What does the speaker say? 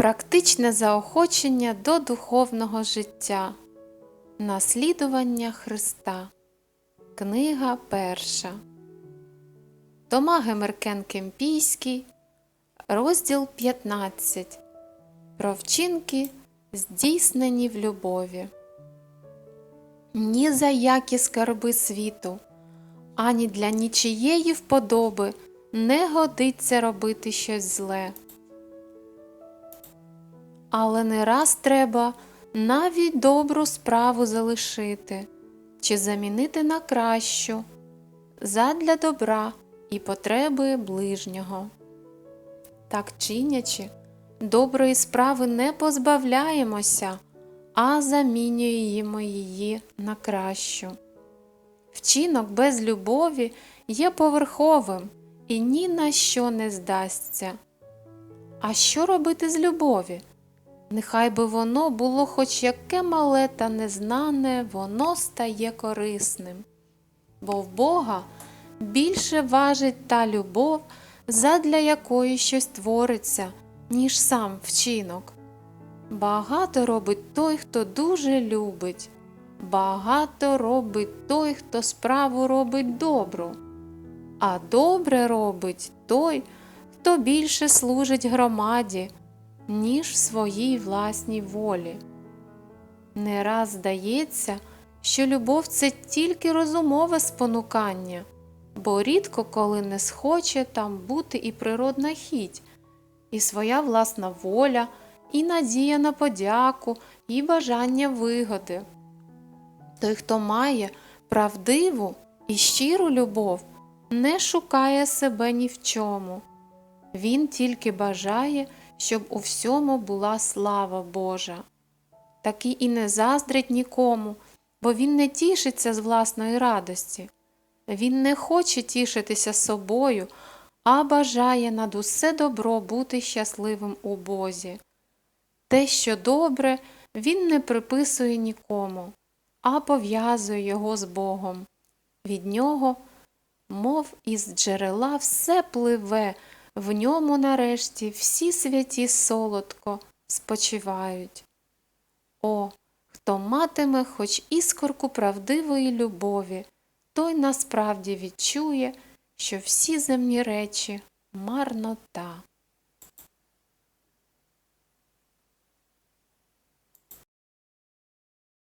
Практичне заохочення до духовного життя. Наслідування Христа. Книга перша. Тома Гемеркен Кемпійський. Розділ 15. Про вчинки, здійснені в любові. Ні за які скарби світу, ані для нічиєї вподоби не годиться робити щось зле. Але не раз треба навіть добру справу залишити чи замінити на кращу задля добра і потреби ближнього. Так чинячи, доброї справи не позбавляємося, а замінюємо її на кращу. Вчинок без любові є поверховим і ні на що не здасться. А що робити з любові? Нехай би воно було хоч яке мале та незнане, воно стає корисним. Бо в Бога більше важить та любов, задля якої щось твориться, ніж сам вчинок. Багато робить той, хто дуже любить, багато робить той, хто справу робить добру, а добре робить той, хто більше служить громаді, ніж своїй власній волі. Не раз здається, що любов це тільки розумове спонукання, бо рідко коли не схоче там бути і природна хіть, і своя власна воля, і надія на подяку, і бажання вигоди. Той, хто має правдиву і щиру любов, не шукає себе ні в чому. Він тільки бажає, щоб у всьому була слава Божа. Такий і не заздрить нікому, бо він не тішиться з власної радості. Він не хоче тішитися собою, а бажає над усе добро бути щасливим у Бозі. Те, що добре, він не приписує нікому, а пов'язує його з Богом. Від нього, мов із джерела, все пливе, в ньому нарешті всі святі солодко спочивають. О, хто матиме хоч іскорку правдивої любові, той насправді відчує, що всі земні речі марнота.